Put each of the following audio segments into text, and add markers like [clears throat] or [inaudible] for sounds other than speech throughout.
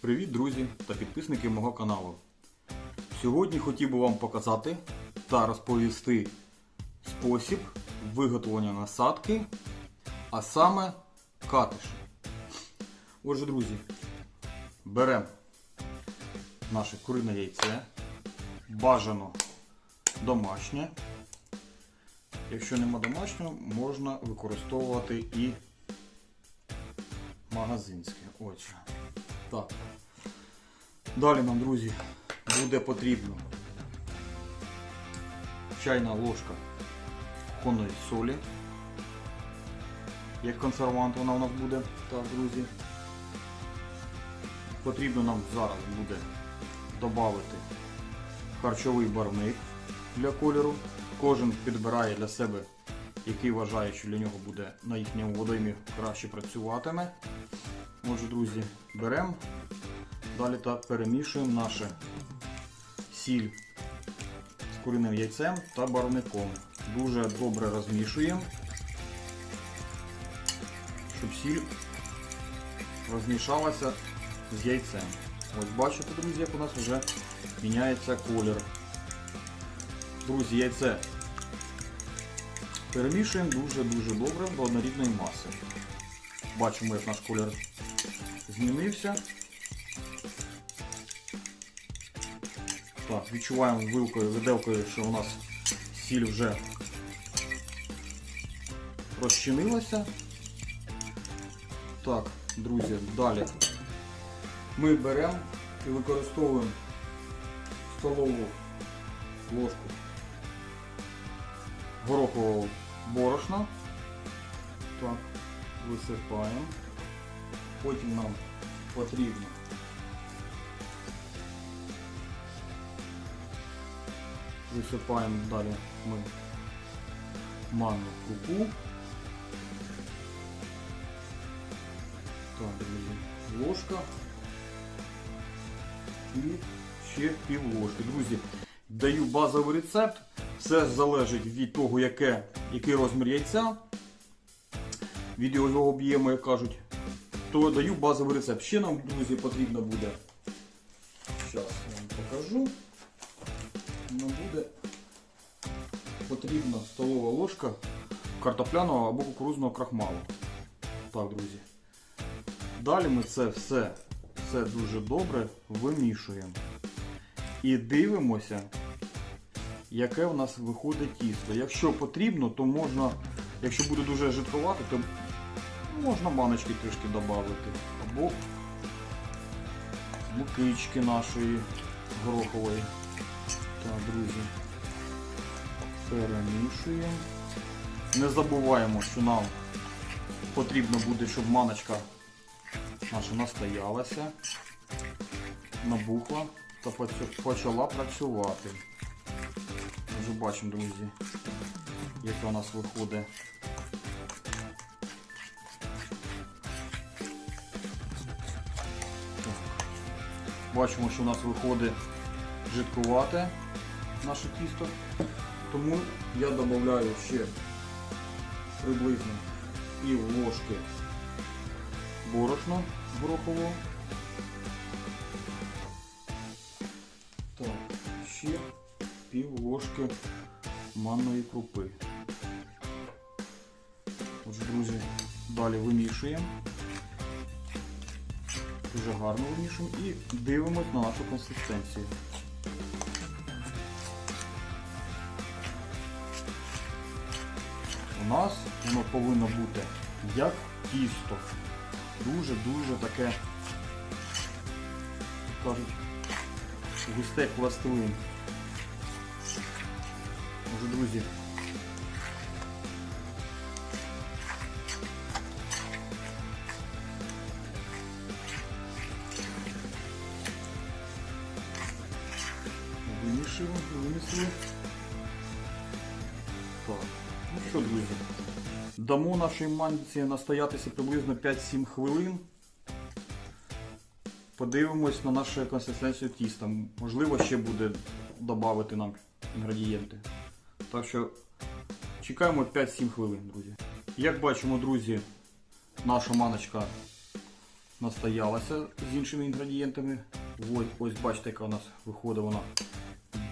Привіт, друзі та підписники мого каналу. Сьогодні хотів би вам показати та розповісти спосіб виготовлення насадки, а саме катиш. Отже, друзі, беремо наше курине яйце, бажано домашнє. Якщо нема домашнього, можна використовувати і магазинське. Отже. Так. Далі нам, друзі, буде потрібно чайна ложка кухонної солі. Як консервант вона у нас буде. Так, друзі. Потрібно нам зараз буде додати харчовий барвник для кольору. Кожен підбирає для себе, який вважає, що для нього буде на їхньому водоймі краще працюватиме. Отже, друзі, беремо, далі так перемішуємо наше сіль з куриним яйцем та барвником. Дуже добре розмішуємо, щоб сіль розмішалася з яйцем. Ось бачите, друзі, як у нас вже міняється колір. Друзі, яйце перемішуємо дуже-дуже добре до однорідної маси. Бачимо, як наш колір змінився. Так, відчуваємо вилкою, виделкою, що у нас сіль вже розчинилася. Так, друзі, далі ми беремо і використовуємо столову ложку горохового борошна. Так, висипаємо. Потім нам потрібно висипаємо далі ми манну крупу. Так, друзі, ложка і ще пів ложки. Друзі, даю базовий рецепт. Все залежить від того, яке, який розмір яйця, від його об'єму, як кажуть, то даю базовий рецепт. Ще нам, друзі, потрібно буде. Зараз вам покажу. Нам буде потрібна столова ложка картопляного або кукурузного крахмалу. Так, друзі. Далі ми це все, все дуже добре вимішуємо. І дивимося, яке у нас виходить тісто. Якщо потрібно, то можна, якщо буде дуже жидковато, то можна баночки трішки додати. Або мукички нашої горохової. Так, друзі, перемішуємо. Не забуваємо, що нам потрібно буде, щоб маночка наша настоялася, набухла та почала працювати. Вже бачимо, друзі, яке у нас виходить. Бачимо, що у нас виходить жидкувате наше тісто. Тому я додаю ще приблизно пів ложки борошна горохового. Так, ще пів ложки манної крупи. Отже, друзі, далі вимішуємо. Дуже гарно вимішуємо і дивимось на нашу консистенцію. У нас воно повинно бути як тісто. Дуже-дуже таке, як кажуть, густе пластилин. Друзі. Вимішуємо, вимісили. Так. Ну що, друзі, дамо нашій манці настоятися приблизно 5-7 хвилин. Подивимось на нашу консистенцію тіста. Можливо, ще буде додати нам інгредієнти. Так що чекаємо 5-7 хвилин, друзі. Як бачимо, друзі, наша маночка настоялася з іншими інгредієнтами. Ось, ось бачите, яка у нас виходить вона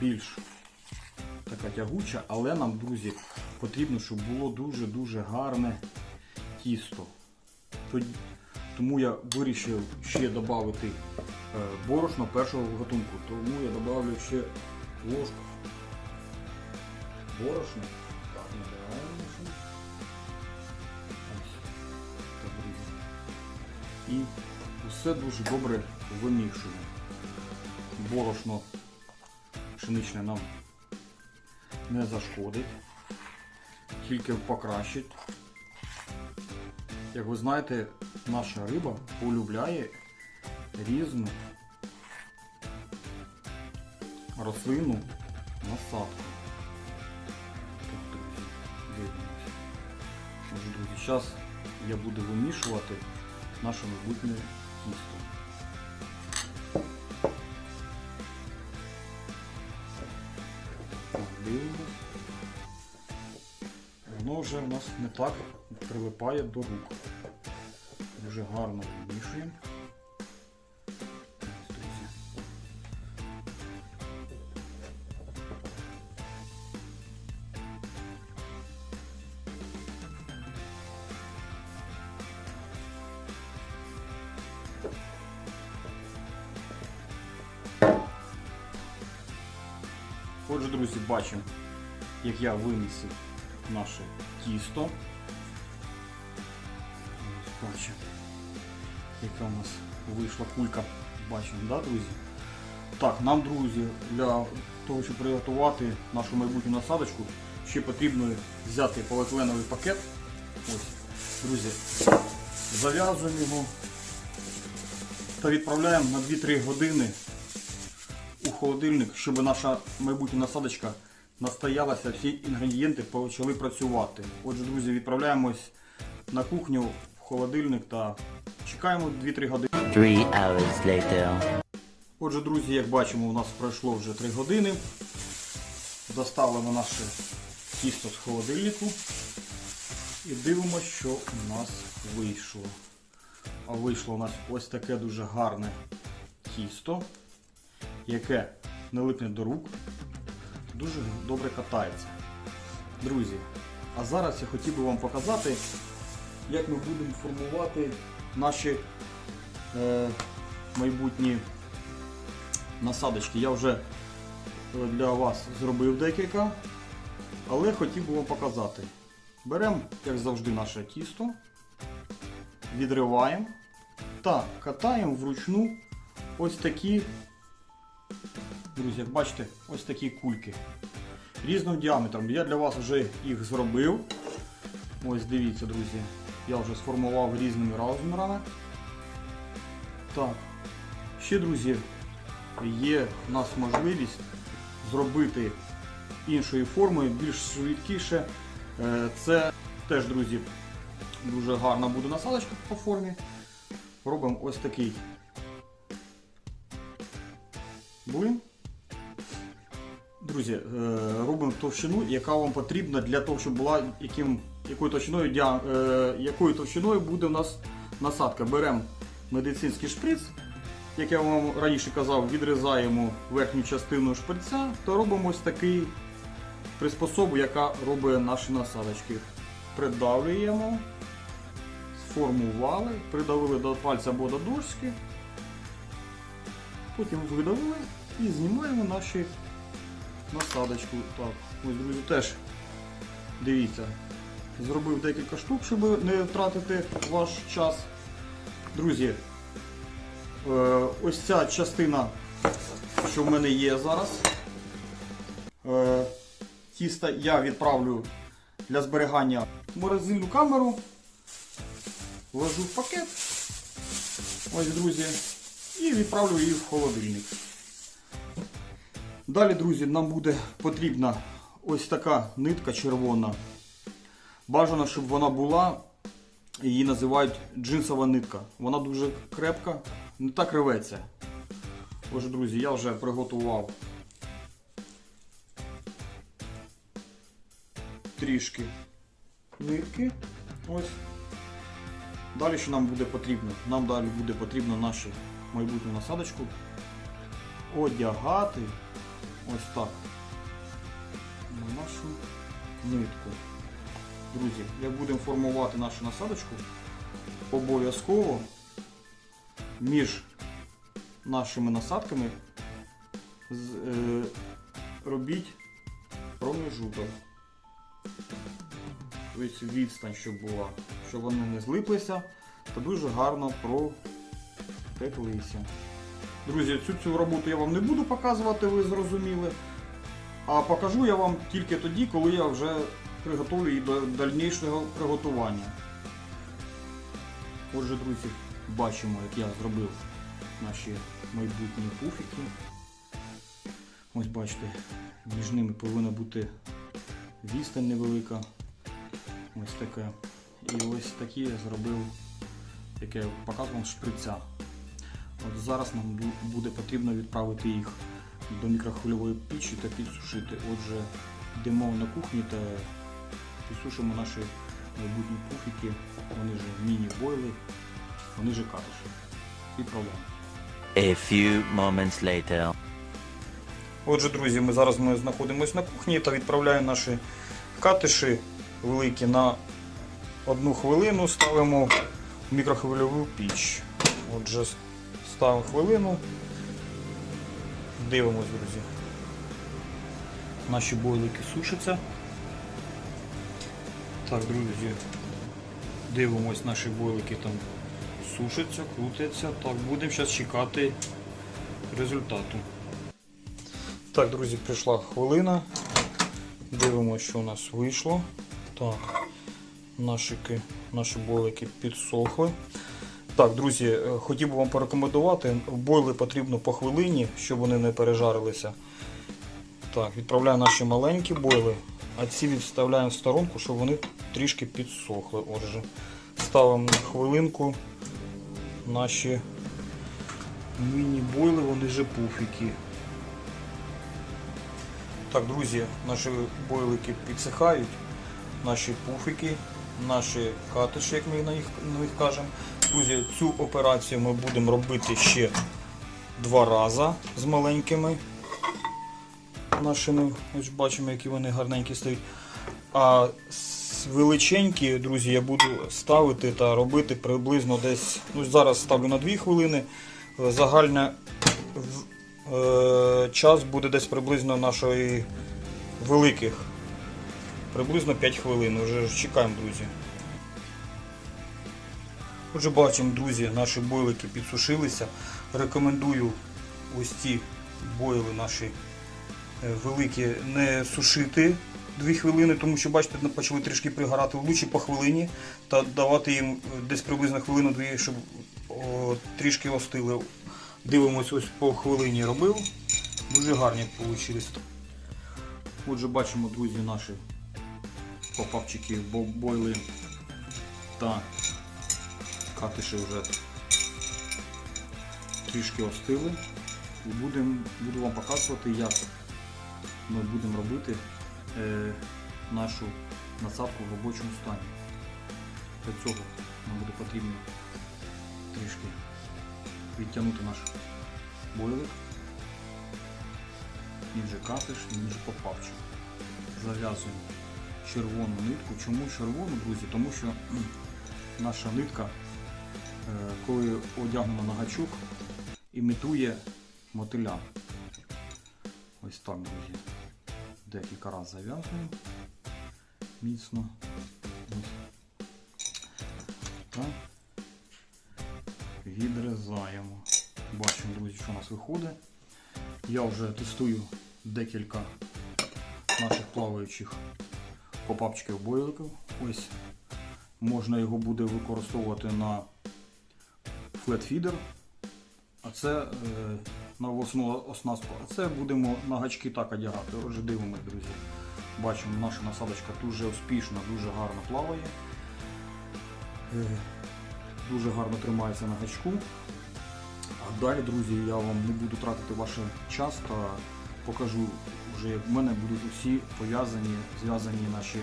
більш така тягуча, але нам, друзі, потрібно, щоб було дуже-дуже гарне тісто. Тому я вирішив ще додати е, борошно першого гатунку. Тому я додавлю ще ложку борошна. І все дуже добре вимішуємо. Борошно пшеничне нам не зашкодить, тільки покращить. Як ви знаєте, наша риба полюбляє різну рослинну насадку. Отже, друзі, зараз я буду вимішувати наше майбутнє тісто. Вже у нас не так прилипає до рук. Дуже гарно вимішуємо. Отже, друзі, бачимо, як я вимісив наше тісто. Бачимо, яка у нас вийшла кулька. Бачимо, да, друзі? Так, нам, друзі, для того, щоб приготувати нашу майбутню насадочку, ще потрібно взяти поліетиленовий пакет. Ось, друзі, зав'язуємо його та відправляємо на 2-3 години у холодильник, щоб наша майбутня насадочка настоялася, всі інгредієнти почали працювати. Отже, друзі, відправляємось на кухню в холодильник та чекаємо 2-3 години. Three hours later. Отже, друзі, як бачимо, у нас пройшло вже 3 години. Доставимо наше тісто з холодильнику і дивимося, що у нас вийшло. А вийшло у нас ось таке дуже гарне тісто, яке не липне до рук, дуже добре катається. Друзі, а зараз я хотів би вам показати, як ми будемо формувати наші е, майбутні насадочки. Я вже е, для вас зробив декілька, але хотів би вам показати. Беремо, як завжди, наше тісто, відриваємо та катаємо вручну ось такі, друзі, як бачите, ось такі кульки різним діаметром. Я для вас вже їх зробив. Ось дивіться, друзі, я вже сформував різними розмірами. Так, ще, друзі, є в нас можливість зробити іншою формою, більш швидкіше. Е, Це теж, друзі, дуже гарна буде насадочка по формі. Робимо ось такий блин. Друзі, е, робимо товщину, яка вам потрібна для того, щоб була яким, якою, товщиною, е, якою товщиною буде у нас насадка. Беремо медицинський шприц, як я вам раніше казав, відрізаємо верхню частину шприця та робимо ось такий приспособу, яка робить наші насадочки. Придавлюємо, сформували, придавили до пальця або до дошки, потім видавили і знімаємо наші насадочку. Так, ось, друзі, теж дивіться. Зробив декілька штук, щоб не втратити ваш час. Друзі, е, ось ця частина, що в мене є зараз. Е, Тіста я відправлю для зберігання в морозильну камеру. Вложу в пакет. Ось, друзі. І відправлю її в холодильник. Далі, друзі, нам буде потрібна ось така нитка червона. Бажано, щоб вона була, її називають джинсова нитка. Вона дуже крепка, не так рветься. Отже, друзі, я вже приготував трішки нитки. Ось. Далі що нам буде потрібно? Нам далі буде потрібно нашу майбутню насадочку одягати ось так на нашу нитку. Друзі, як будемо формувати нашу насадочку, обов'язково між нашими насадками е, робіть проміжуток. Тобто відстань, щоб була, щоб вони не злиплися та дуже гарно пропеклися. Друзі, цю цю роботу я вам не буду показувати, ви зрозуміли. А покажу я вам тільки тоді, коли я вже приготовлю її до дальнішого приготування. Отже, друзі, бачимо, як я зробив наші майбутні пуфіки. Ось бачите, між ними повинна бути відстань невелика. Ось таке. І ось такі я зробив, як я показував, шприця. От зараз нам буде потрібно відправити їх до мікрохвильової печі та підсушити. Отже, йдемо на кухні та підсушимо наші майбутні пуфіки. Вони ж міні-бойли, вони ж катиші. Відправляємо. A few moments later. Отже, друзі, ми зараз ми знаходимося на кухні та відправляємо наші катиші великі на одну хвилину, ставимо в мікрохвильову піч. Отже, ставимо хвилину. Дивимось, друзі. Наші бойлики сушаться. Так, друзі, дивимось, наші бойлики там сушаться, крутяться. Так, будемо зараз чекати результату. Так, друзі, прийшла хвилина. Дивимося, що у нас вийшло. Так, наші, наші бойлики підсохли. Так, друзі, е, хотів би вам порекомендувати. Бойли потрібно по хвилині, щоб вони не пережарилися. Так, відправляю наші маленькі бойли, а ці відставляємо в сторонку, щоб вони трішки підсохли. Отже, ставимо на хвилинку наші міні-бойли, вони же пуфіки. Так, друзі, наші бойлики підсихають, наші пуфики, наші катиші, як ми на їх, на них кажемо. Друзі, цю операцію ми будемо робити ще два рази з маленькими нашими. Ось бачимо, які вони гарненькі стають. А величенькі, друзі, я буду ставити та робити приблизно десь. Ну, зараз ставлю на 2 хвилини. Загальне в- е, час буде десь приблизно нашої великих. Приблизно 5 хвилин. Вже чекаємо, друзі. Отже, бачимо, друзі, наші бойлики підсушилися. Рекомендую ось ці бойли наші е, великі не сушити 2 хвилини, тому що, бачите, почали трішки пригорати лучше по хвилині та давати їм е, десь приблизно хвилину-дві, щоб о, трішки остили. Дивимось, ось по хвилині робив. Дуже гарні вийшли. Отже, бачимо, друзі, наші попавчики, бо- бойли та катиші вже трішки остили. І будем, буду вам показувати, як ми будемо робити е, нашу насадку в робочому стані. Для цього нам буде потрібно трішки відтягнути наш бойлик. Він же катиш, він же попавчик. Зав'язуємо червону нитку. Чому червону, друзі? Тому що [clears throat] наша нитка, коли одягнена на гачок, імітує мотиля. Ось так, друзі. Декілька разів зав'язуємо міцно. Так. Відрізаємо. Бачимо, друзі, що у нас виходить. Я вже тестую декілька наших плаваючих попапчиків бойликів. Ось можна його буде використовувати на флетфідер, а це е, на восну оснастку. А це будемо на гачки так одягати. Отже, дивимося, друзі. Бачимо, наша насадочка дуже успішно, дуже гарно плаває. Е, Дуже гарно тримається на гачку. А далі, друзі, я вам не буду тратити ваш час та покажу вже, як в мене будуть усі пов'язані, зв'язані наші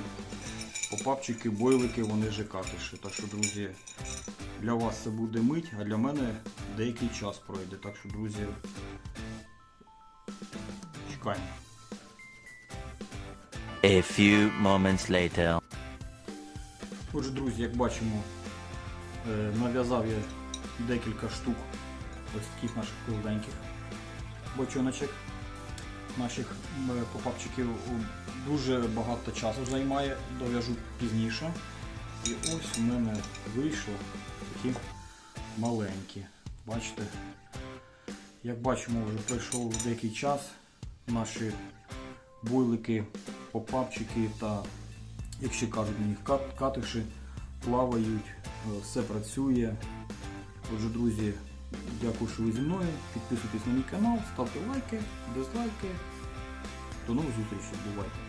попапчики, бойлики, вони же катиші. Так що, друзі, для вас це буде мить, а для мене деякий час пройде. Так що, друзі, чекаємо. A few moments later. Отже, друзі, як бачимо, е, нав'язав я декілька штук ось таких наших кругленьких бочоночок. Наших попапчиків дуже багато часу займає, дов'яжу пізніше. І ось у мене вийшло такі маленькі. Бачите? Як бачимо, вже пройшов деякий час. Наші буйлики, попапчики та як ще кажуть на них кат- катиші плавають, е, все працює. Отже, друзі, дякую, що ви зі мною. Підписуйтесь на мій канал, ставте лайки, дизлайки. До нових зустрічей, бувайте!